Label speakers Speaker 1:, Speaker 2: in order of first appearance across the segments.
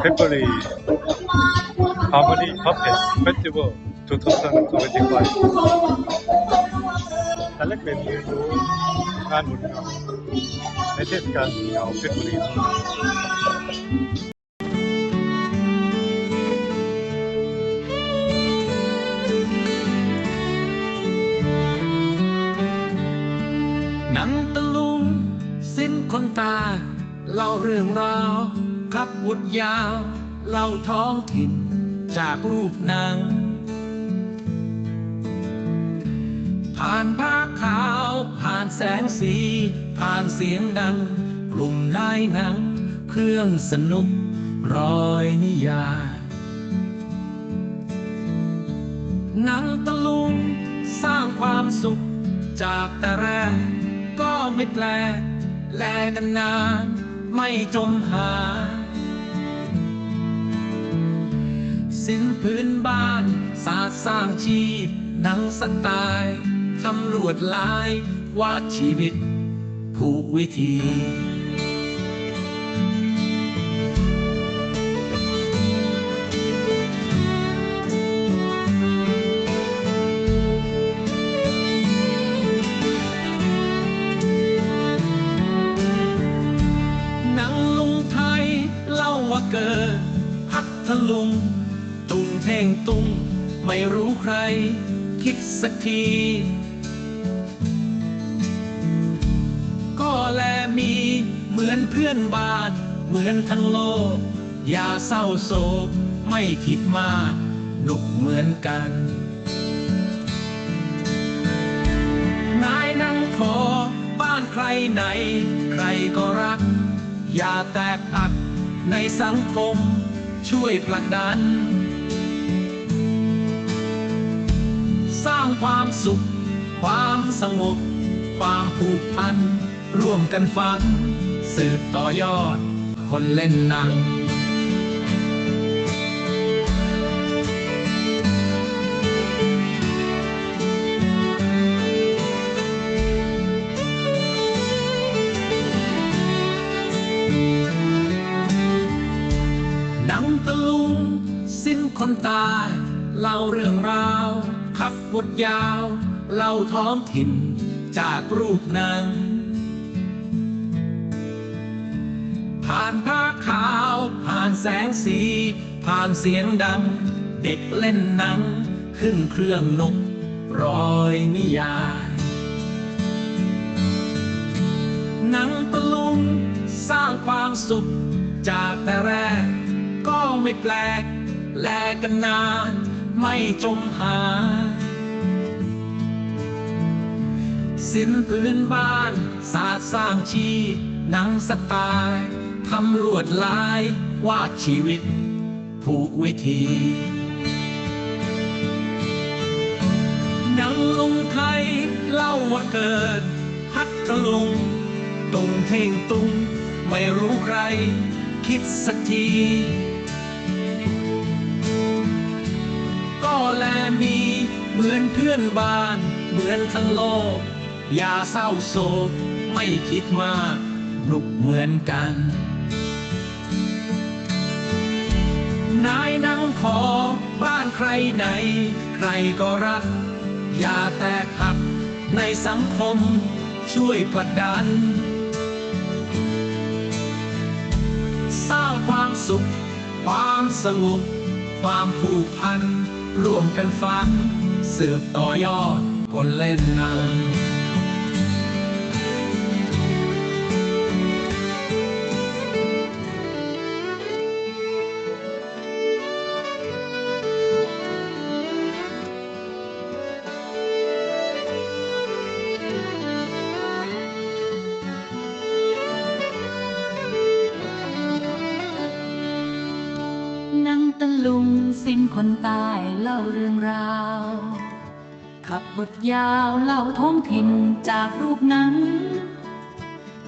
Speaker 1: เพชรบุรี Harmony Puppet Festival 2025และเล็กเป็นเรียนรู้งานหมุนเงาในเทศกาลเงาเพชรบุรี
Speaker 2: หนังตะลุงสิ้นคนตา เล่าเรื่องราวครับวุดยาว เล่าท้องถิ่นจากรูปนังผ่านผ้าขาว ผ่านแสงสี ผ่านเสียงดัง กลุ่มนายหนัง เครื่องสนุกรอยนิยายหนังตะลุงสร้างความสุข จากแต่แรกก็ไม่แปลแลกันนาน ไม่จมหายสิ้นพื้นบ้านศาสตร์สร้างชีพหนังสไตล์ตำรวจลายวาดชีวิตผูกวิธี ทลุง ตุงเท่งตุง ไม่รู้ใคร คิดสักที ก็แลมีเหมือนเพื่อนบ้านเหมือนทั้งโลก อย่าเศร้าโศก ไม่คิดมากหนุกเหมือนกัน นายนั่งขอบ้านใครไหน ใครก็รัก อย่าแตกอักในสังคม ช่วยผลักดัน สร้างความสุข ความสงบ ความผูกพัน ร่วมกันฟังสืบต่อยอด คนเล่นหนัง ตะลุง สิ้นคนตายเล่าเรื่องราวขับบทยาวเล่าท้องถิ่นจากรูปนังผ่านผ้าขาวผ่านแสงสี ผ่านเสียงดัง เด็กเล่นหนัง ขึ้นเครื่องนกรอยนิยายหนังตะลุงสร้างความสุขจากแต่แรก ไม่แปลก แลกันนานไม่จมหายสิ้นพื้นบ้าน ศาสตร์สร้างชีหนังสไตล์ทำลวดลายวาดชีวิต ผูกวิธีหนังลงไทยเล่าว่าเกิด พัทลุงตุงเท่งตุงไม่รู้ใคร คิดสักที มีเหมือนเพื่อนบ้าน เหมือนทั้งโลก อย่าเศร้าโศก ไม่คิดมากหนุกเหมือนกัน นายนั่งขอบ้านใครไหน ใครก็รัก อย่าแตกหักในสังคมช่วยผลักดัน สร้างความสุข ความสงบความผูกพัน ร่วมกันฟังสืบต่อยอดคนเล่นนัง
Speaker 3: ลุงสิ้นคนตายเล่าเรื่องราว ขับบทยาวเล่าท้องถิ่นจากรูปนัง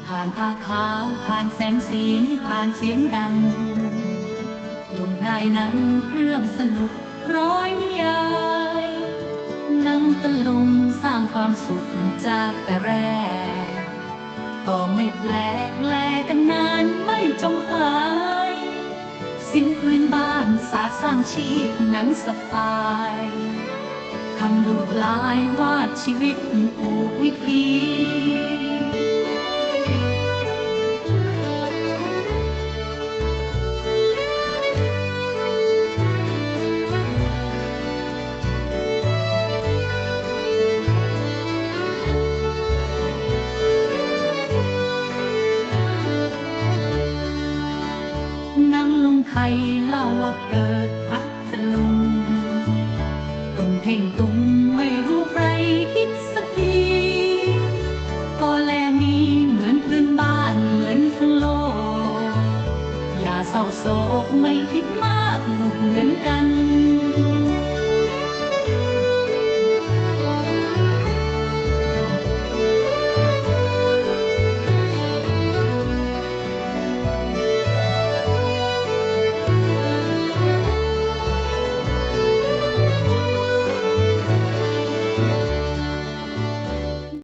Speaker 3: ผ่านผ้าขาวผ่านแสงสีผ่านเสียงดังลงได้หนังเรื่องสนุกร้อยนิยายนังตะลุงสร้างความสุขจากแต่แรก ก็ไม่แปลกแลกันนานไม่จมหาย
Speaker 2: สิ้นพื้นบ้านสาสร้างชีพหนังสปายคำลูกลายวาดชีวิตผูกวิถี เพ่งตุ้มไม่รู้ใครคิดสักทีก็แลนี้เหมือนพื้นบ้านเหมือนทั้งโลก อย่าเศร้าโศกไม่คิดมา